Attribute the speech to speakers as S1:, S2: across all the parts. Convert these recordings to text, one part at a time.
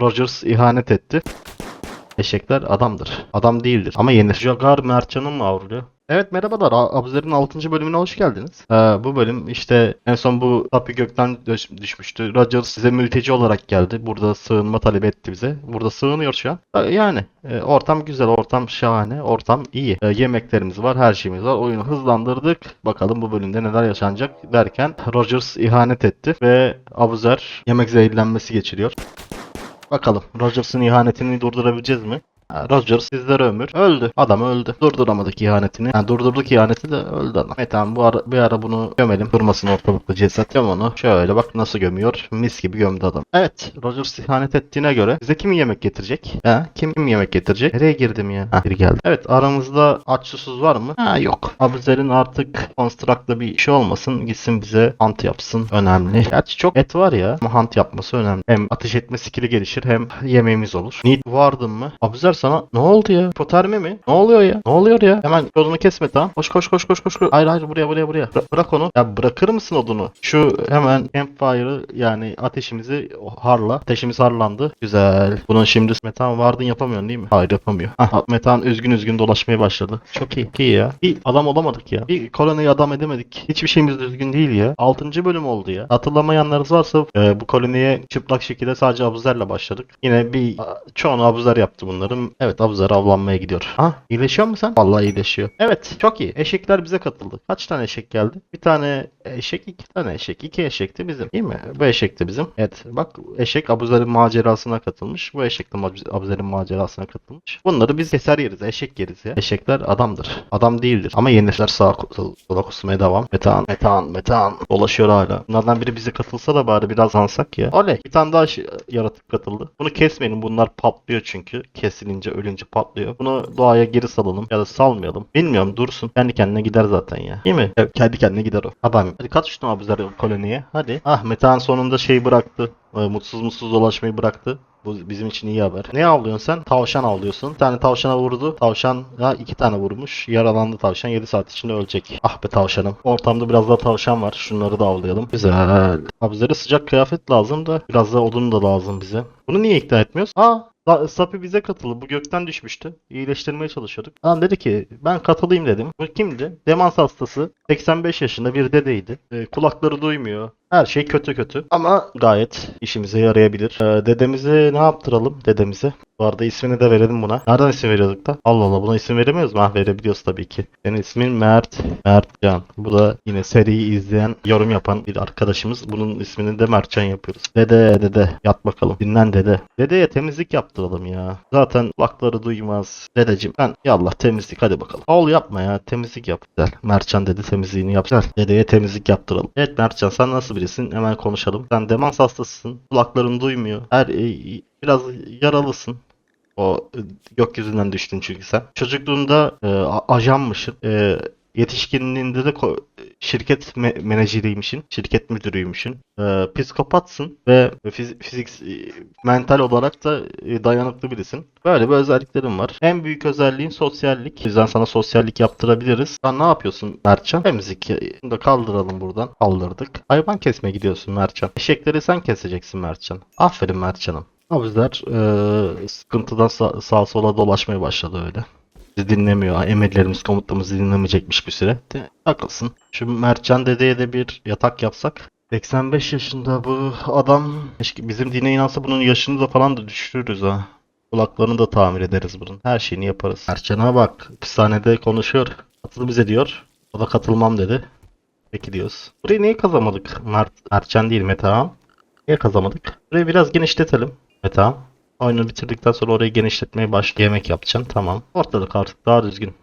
S1: Rogers ihanet etti. Eşekler adamdır. Adam değildir. Ama yenir. Jagar Mertcan'ın mı avruluyor? Evet merhabalar. Abuzer'in 6. bölümüne hoş geldiniz. Ee, bu bölüm işte en son bu Tapu gökten düş- düşmüştü. Rogers size mülteci olarak geldi. Burada sığınma talep etti bize. Burada sığınıyor şu an. Ee, yani e, ortam güzel, ortam şahane, ortam iyi. Ee, yemeklerimiz var, her şeyimiz var. Oyunu hızlandırdık. Bakalım bu bölümde neler yaşanacak derken Rogers ihanet etti ve Abuzer yemek zehirlenmesi geçiriyor. Bakalım Rogers'ın ihanetini durdurabileceğiz mi? Ha, sizlere ömür. Öldü. Adam öldü. Durduramadık ihanetini. Ha, durdurduk ihaneti de öldü adam. E tamam bu ara, bir ara bunu gömelim. Durmasın ortalıkta ceset. Göm onu. Şöyle bak nasıl gömüyor. Mis gibi gömdü adam. Evet. Rogers ihanet ettiğine göre bize kim yemek getirecek? Ha, kim, kim yemek getirecek? Nereye girdim ya? Ha, biri geldi. Evet aramızda aç susuz var mı? Ha yok. Abuzer'in artık Construct'ta bir şey olmasın. Gitsin bize hunt yapsın. Önemli. Gerçi çok et var ya. Ama hunt yapması önemli. Hem ateş etme skill'i gelişir hem yemeğimiz olur. Need vardın mı? Abuzer sana ne oldu ya? Hipotermi mi? Ne oluyor ya? Ne oluyor ya? Hemen yolunu kesme tamam. Koş koş koş koş koş. koş. Hayır hayır buraya buraya buraya. Bıra- bırak onu. Ya bırakır mısın odunu? Şu hemen campfire'ı yani ateşimizi harla. Ateşimiz harlandı. Güzel. Bunun şimdi metan vardın yapamıyorsun değil mi? Hayır yapamıyor. Metan üzgün üzgün dolaşmaya başladı. Çok iyi. Çok iyi ya. Bir adam olamadık ya. Bir koloniyi adam edemedik. Hiçbir şeyimiz düzgün değil ya. 6. bölüm oldu ya. Hatırlamayanlarınız varsa e, bu koloniye çıplak şekilde sadece abuzerle başladık. Yine bir çoğunu abuzer yaptı bunların. Evet abuzer avlanmaya gidiyor. Ha iyileşiyor mu sen? Vallahi iyileşiyor. Evet çok iyi. Eşekler bize katıldı. Kaç tane eşek geldi? Bir tane eşek, iki tane eşek. İki eşek de bizim. Değil mi? Bu eşek de bizim. Evet bak eşek abuzer'in macerasına katılmış. Bu eşek de abuzer'in macerasına katılmış. Bunları biz keser yeriz. Eşek yeriz ya. Eşekler adamdır. Adam değildir. Ama yenirler sağa sola kusmaya devam. Metan, metan, metan. Dolaşıyor hala. Bunlardan biri bize katılsa da bari biraz alsak ya. Oley. Bir tane daha şey- yaratık katıldı. Bunu kesmeyin. Bunlar patlıyor çünkü. Kesilince ölünce patlıyor. Bunu doğaya geri salalım. Ya da salmayalım. Bilmiyorum dursun. Kendi kendine gider zaten ya. Değil mi? Evet, kendi kendine gider o. Adam. Hadi kat şunu abuzer koloniye. Hadi. Ah Metan sonunda şey bıraktı. Ee, Mutsuz mutsuz dolaşmayı bıraktı. Bu bizim için iyi haber. Ne avlıyorsun sen? Tavşan avlıyorsun. Bir tane tavşana vurdu. Tavşan ya iki tane vurmuş. Yaralandı tavşan. 7 saat içinde ölecek. Ah be tavşanım. Ortamda biraz daha tavşan var. Şunları da avlayalım. Güzel. Abizlere sıcak kıyafet lazım da biraz da odun da lazım bize. Bunu niye ikna etmiyoruz? Aa Sa- Sapi bize katıldı. Bu gökten düşmüştü. İyileştirmeye çalışıyorduk. Adam dedi ki ben katılayım dedim. Bu kimdi? Demans hastası. 85 yaşında bir dedeydi. Ee, kulakları duymuyor. Her şey kötü kötü. Ama gayet işimize yarayabilir. Ee, dedemize ne yaptıralım dedemize? Bu arada ismini de verelim buna. Nereden isim veriyorduk da? Allah Allah buna isim veremiyoruz mu? Ah verebiliyoruz tabii ki. Senin ismin Mert. Mertcan. Bu da yine seriyi izleyen, yorum yapan bir arkadaşımız. Bunun ismini de Mertcan yapıyoruz. Dede dede yat bakalım. Dinlen dede. Dedeye temizlik yaptıralım ya. Zaten kulakları duymaz. Dedeciğim ben yallah temizlik hadi bakalım. Ol yapma ya temizlik yap. Güzel. Mertcan dedi temizliğini yap. Güzel. Dedeye temizlik yaptıralım. Evet Mertcan sen nasıl birisin? Hemen konuşalım. Sen demans hastasısın. Kulakların duymuyor. Her e, biraz yaralısın. O e, gökyüzünden düştün çünkü sen. Çocukluğunda e, ajanmışsın. E, yetişkinliğinde de şirket me- menajeriymişsin. Şirket müdürüymüşsün. E, psikopatsın ve fiz- fizik e, mental olarak da e, dayanıklı birisin. Böyle bir özelliklerin var. En büyük özelliğin sosyallik. O yüzden sana sosyallik yaptırabiliriz. Sen ne yapıyorsun Mertcan? Temizlik. Bunu da kaldıralım buradan. Kaldırdık. Hayvan kesmeye gidiyorsun Mertcan. Eşekleri sen keseceksin Mertcan. Aferin Mertcan'ım. Abizler eee sıkıntıdan sa- sağa sola dolaşmaya başladı öyle. Dinlemiyor. Emirlerimiz, komutlarımızı dinlemeyecekmiş bir süre. De, haklısın. Şu Mertcan dedeye de bir yatak yapsak. 85 yaşında bu adam keşke bizim dine inansa bunun yaşını da falan da düşürürüz ha. Kulaklarını da tamir ederiz bunun. Her şeyini yaparız. Mertcan'a bak. Hapishanede konuşuyor. Katıl bize diyor. O da katılmam dedi. Peki diyoruz. Burayı niye kazamadık? Mert, Mertcan değil Metehan. Niye kazamadık? Burayı biraz genişletelim. Tamam. Oyunu bitirdikten sonra orayı genişletmeye başla. Yemek yapacaksın. Tamam. Ortalık artık daha düzgün.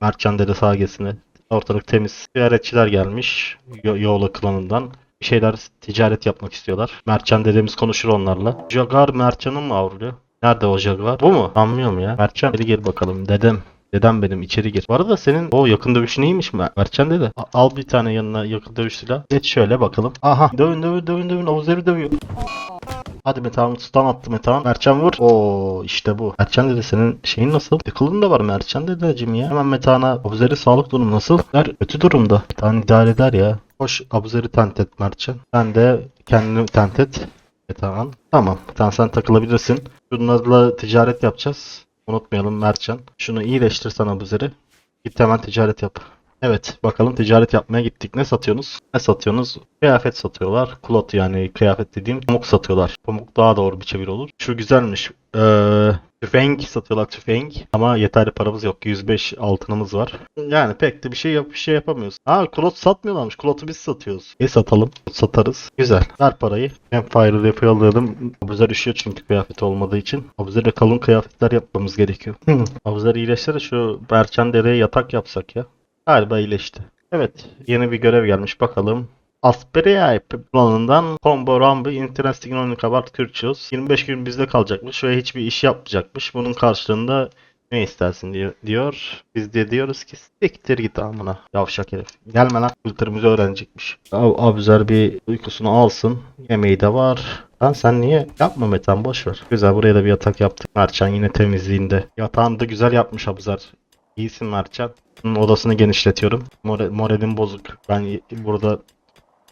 S1: Mertcan dede sağa geçsin. Ortalık temiz. Ziyaretçiler gelmiş. Yo Yoğla klanından. Bir şeyler ticaret yapmak istiyorlar. Mertcan dedemiz konuşur onlarla. Jagar Mertcan'ın mı avruluyor? Nerede o Jagar? Bu mu? Anlıyorum ya. Mertcan geri gel bakalım. Dedem. Dedem benim içeri gir. Bu arada senin o yakın dövüş neymiş mi? Mertcan dede. A- Al bir tane yanına yakın dövüş silah. Geç şöyle bakalım. Aha. Dövün dövün dövün dövün. Avuzları dövüyor. Hadi Metehan stun attı Metehan. Mertcan vur. Oo işte bu. Mertcan dedi senin şeyin nasıl? Tıkılın da var Mertcan dedeciğim ya. Hemen Metehan'a Abuzeri sağlık durumu nasıl? Der kötü durumda. Metehan idare eder ya. Hoş Abuzeri tent et Mertcan. Sen de kendini tent et. Metehan. Tamam. Metehan sen takılabilirsin. Bunlarla ticaret yapacağız. Unutmayalım Mertcan. Şunu iyileştir sana bu üzeri. Git hemen ticaret yap. Evet bakalım ticaret yapmaya gittik. Ne satıyorsunuz? Ne satıyorsunuz? Kıyafet satıyorlar. Kulot yani kıyafet dediğim pamuk satıyorlar. Pamuk daha doğru bir çeviri olur. Şu güzelmiş. Ee, tüfeğing satıyorlar tüfeğing. Ama yeterli paramız yok. 105 altınımız var. Yani pek de bir şey yap bir şey yapamıyoruz. Ha kulot satmıyorlarmış. Kulotu biz satıyoruz. İyi satalım. Satarız. Güzel. Ver parayı. Campfire yapıyordum. Abuzer üşüyor çünkü kıyafet olmadığı için. Abuzer'e kalın kıyafetler yapmamız gerekiyor. Abuzer iyileşse de şu Berçan Dere'ye yatak yapsak ya. Galiba iyileşti. Evet, yeni bir görev gelmiş bakalım. Asperia planından Combo Rumble Only About Kürçüyoruz. 25 gün bizde kalacakmış ve hiçbir iş yapmayacakmış. Bunun karşılığında ne istersin diyor. diyor. Biz de diyoruz ki siktir git amına yavşak herif. Gelme lan kültürümüzü öğrenecekmiş. Ab Abuzer bir uykusunu alsın. Yemeği de var. Lan sen niye? Yapma Metan boş ver. Güzel buraya da bir yatak yaptık. Mertcan yine temizliğinde. Yatağını da güzel yapmış Abuzer. İyisin Mertcan. Odasını genişletiyorum. More, moralim bozuk. Ben burada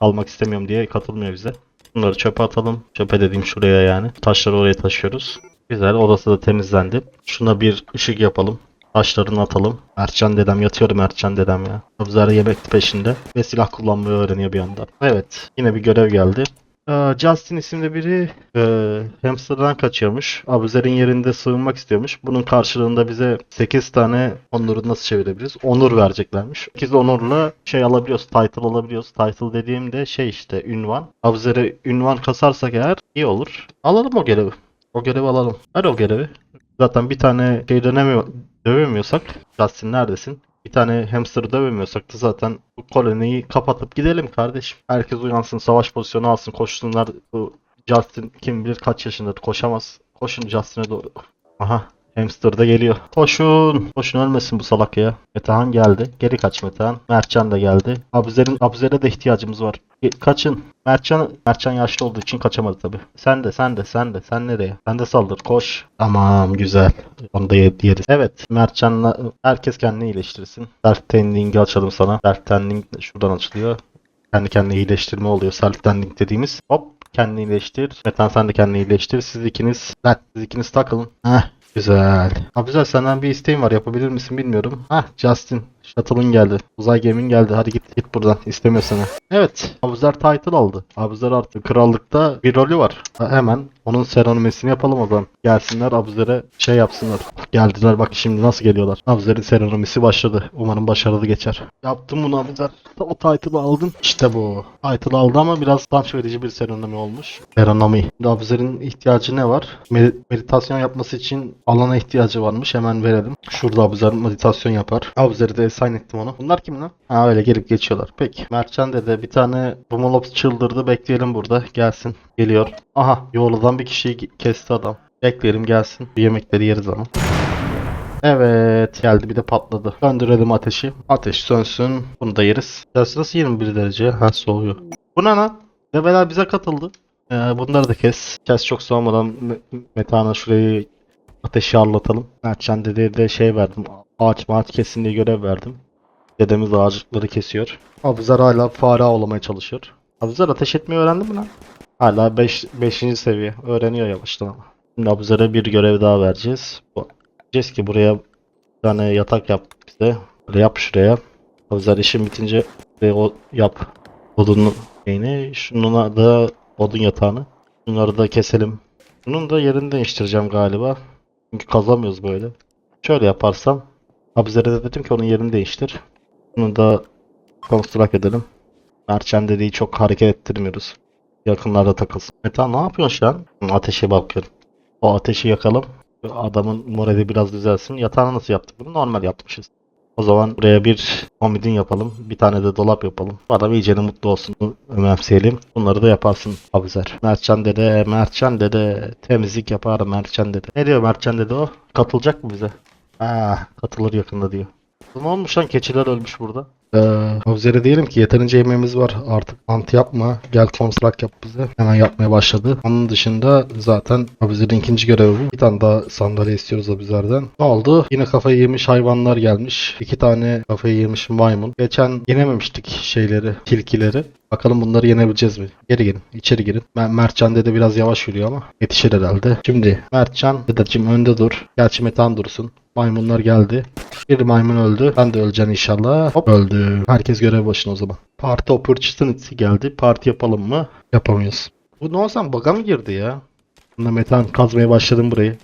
S1: almak istemiyorum diye katılmıyor bize. Bunları çöpe atalım. Çöpe dediğim şuraya yani. Taşları oraya taşıyoruz. Güzel. Odası da temizlendi. Şuna bir ışık yapalım. Taşlarını atalım. Mertcan dedem yatıyorum Mertcan dedem ya. Abzara yemek peşinde. Ve silah kullanmayı öğreniyor bir yandan. Evet. Yine bir görev geldi. Ee, Justin isimli biri e, hamsterdan kaçıyormuş. Abuzer'in yerinde sığınmak istiyormuş. Bunun karşılığında bize 8 tane onuru nasıl çevirebiliriz? Onur vereceklermiş. 8 onurla şey alabiliyoruz. Title alabiliyoruz. Title dediğimde şey işte ünvan. Abuzer'e ünvan kasarsak eğer iyi olur. Alalım o görevi. O görevi alalım. Ver o görevi. Zaten bir tane şey dönemiyor, dövemiyorsak Justin neredesin? Bir tane hamster dövemiyorsak da zaten bu koloniyi kapatıp gidelim kardeşim. Herkes uyansın, savaş pozisyonu alsın, koşsunlar. Bu Justin kim bilir kaç yaşındadır, koşamaz. Koşun Justin'e doğru. Aha, hamster da geliyor. Koşun. Koşun ölmesin bu salak ya. Metehan geldi. Geri kaç Metehan. Mertcan da geldi. Abuzer'in Abuzer'e de ihtiyacımız var. Ge- Kaçın. Mertcan, Mertcan yaşlı olduğu için kaçamadı tabi. Sen de sen de sen de sen nereye? Sen de saldır koş. Tamam güzel. Onu da ye- yeriz. Evet Mertcan'la herkes kendini iyileştirsin. Self tending'i açalım sana. Self tending şuradan açılıyor. Kendi kendine iyileştirme oluyor. Self tending dediğimiz. Hop kendini iyileştir. Metan sen de kendini iyileştir. Siz ikiniz, siz ikiniz takılın. Heh Güzel. Abi güzel senden bir isteğim var. Yapabilir misin bilmiyorum. Hah Justin. Shuttle'ın geldi. Uzay geminin geldi. Hadi git git buradan. İstemiyor seni. Evet. Abuzer title aldı. Abuzer artık krallıkta bir rolü var. Ha, hemen onun serenimesini yapalım o zaman. Gelsinler Abuzer'e şey yapsınlar. Geldiler bak şimdi nasıl geliyorlar. Abuzer'in serenimesi başladı. Umarım başarılı geçer. Yaptım bunu Abuzer. O title'ı aldın. İşte bu. Title aldı ama biraz utanç verici bir serenimi olmuş. Serenimi. Şimdi Abuzer'in ihtiyacı ne var? Med- meditasyon yapması için alana ihtiyacı varmış. Hemen verelim. Şurada Abuzer meditasyon yapar. Abuzer'i de assign ettim onu. Bunlar kim lan? Ha öyle gelip geçiyorlar. Peki. Mertcan dedi bir tane Bumalops çıldırdı. Bekleyelim burada. Gelsin. Geliyor. Aha. Yoldan bir kişiyi kesti adam. Bekleyelim gelsin. Bir yemekleri yeriz ama. Evet geldi bir de patladı. Söndürelim ateşi. Ateş sönsün. Bunu da yeriz. Tersi nasıl 21 derece? Ha soğuyor. Bu ne lan? Develer bize katıldı. Ee, bunları da kes. Kes çok soğumadan Me- Meta'na şurayı ateşi anlatalım. Mertcan dedeye de şey verdim. Ağaç ağaç kesin diye görev verdim. Dedemiz ağaçlıkları kesiyor. Abuzar hala fare avlamaya çalışıyor. Abuzar ateş etmeyi öğrendi mi lan? Hala 5. Beş, 5. seviye. Öğreniyor yavaştan ama. Şimdi Abuzar'a bir görev daha vereceğiz. Diyeceğiz ki buraya bir tane yatak yap bize. Böyle yap şuraya. Abuzar işin bitince ve o yap. Odunun şeyini. Şununla da odun yatağını. Bunları da keselim. Bunun da yerini değiştireceğim galiba. Çünkü kazamıyoruz böyle. Şöyle yaparsam. Da dedim ki onun yerini değiştir. Bunu da construct edelim. Merchant dediği çok hareket ettirmiyoruz. Yakınlarda takılsın. Meta ne yapıyorsun şu an? Ateşe bakıyorum. O ateşi yakalım. Adamın morali biraz düzelsin. Yatağını nasıl yaptık bunu? Normal yapmışız. O zaman buraya bir komodin yapalım. Bir tane de dolap yapalım. Adam iyicene mutlu olsun. Önemseyelim. Bunları da yaparsın Abuzer. Mertcan dede, Mertcan dede. Temizlik yapar Mertcan dede. Ne diyor Mertcan dede o? Katılacak mı bize? Aa, katılır yakında diyor. Ne olmuş lan? Keçiler ölmüş burada. Ee, diyelim ki yeterince yemeğimiz var artık anti yapma gel konstrak yap bize. Hemen yapmaya başladı. Onun dışında zaten Abuzer'in ikinci görevi bu. Bir tane daha sandalye istiyoruz Abuzer'den. Ne oldu? Yine kafayı yemiş hayvanlar gelmiş. İki tane kafayı yemiş maymun. Geçen yenememiştik şeyleri, tilkileri. Bakalım bunları yenebileceğiz mi? Geri girin, içeri girin. Mertcan dede biraz yavaş yürüyor ama yetişir herhalde. Şimdi Mertcan dedeciğim önde dur. Gerçi Metan dursun. Maymunlar geldi. Bir maymun öldü. Ben de öleceğim inşallah. Hop öldü. Herkes görev başına o zaman. Parti opportunity geldi. Parti yapalım mı? Yapamıyoruz. Bu ne olsam baga mı girdi ya? Bunda Metan kazmaya başladım burayı.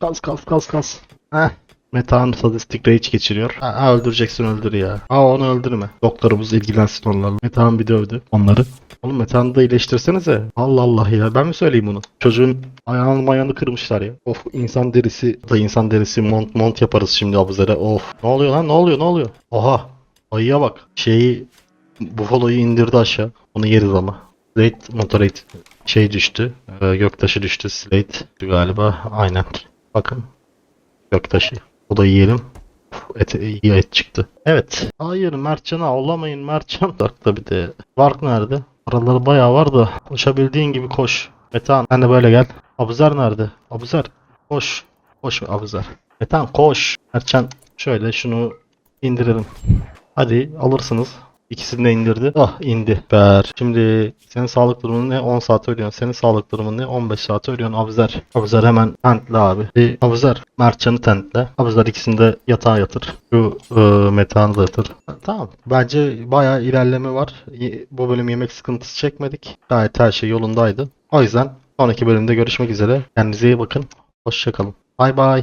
S1: Kaz kaz kaz kaz. Heh. Metan sadistik rage geçiriyor. Ha, ha, öldüreceksin öldür ya. Ha onu öldürme. Doktorumuz ilgilensin onlarla. Metan bir dövdü onları. Oğlum Metan'ı da iyileştirsenize. Allah Allah ya ben mi söyleyeyim bunu? Çocuğun ayağını mayağını kırmışlar ya. Of insan derisi da insan derisi mont mont yaparız şimdi abuzere. Of. Ne oluyor lan ne oluyor ne oluyor? Oha. Ayıya bak. Şeyi Buffalo'yu indirdi aşağı. Onu yeriz ama. Slate Motorate şey düştü. Ee, göktaşı düştü. Slate galiba. Aynen. Bakın. Göktaşı. O da yiyelim. Et, iyi et çıktı. Evet. Hayır Mertcan'ı avlamayın Mertcan. Dakika bir de. Vark nerede? Araları bayağı var da. Koşabildiğin gibi koş. Metan sen de böyle gel. Abuzer nerede? Abuzer. Koş. Koş Abuzer. Metan koş. Mertcan şöyle şunu indirelim. Hadi alırsınız. İkisini de indirdi. Ah indi. Ber. Şimdi senin sağlık durumun ne? 10 saat ölüyorsun. Senin sağlık durumun ne? 15 saat ölüyorsun. Abuzer. Abuzer hemen tentle abi. Bir Abuzer. Mertcan'ı tentle. Abuzer ikisini de yatağa yatır. Şu e, metanı da yatır. Tamam. Bence bayağı ilerleme var. Bu bölüm yemek sıkıntısı çekmedik. Gayet her şey yolundaydı. O yüzden sonraki bölümde görüşmek üzere. Kendinize iyi bakın. Hoşçakalın. Bay bay.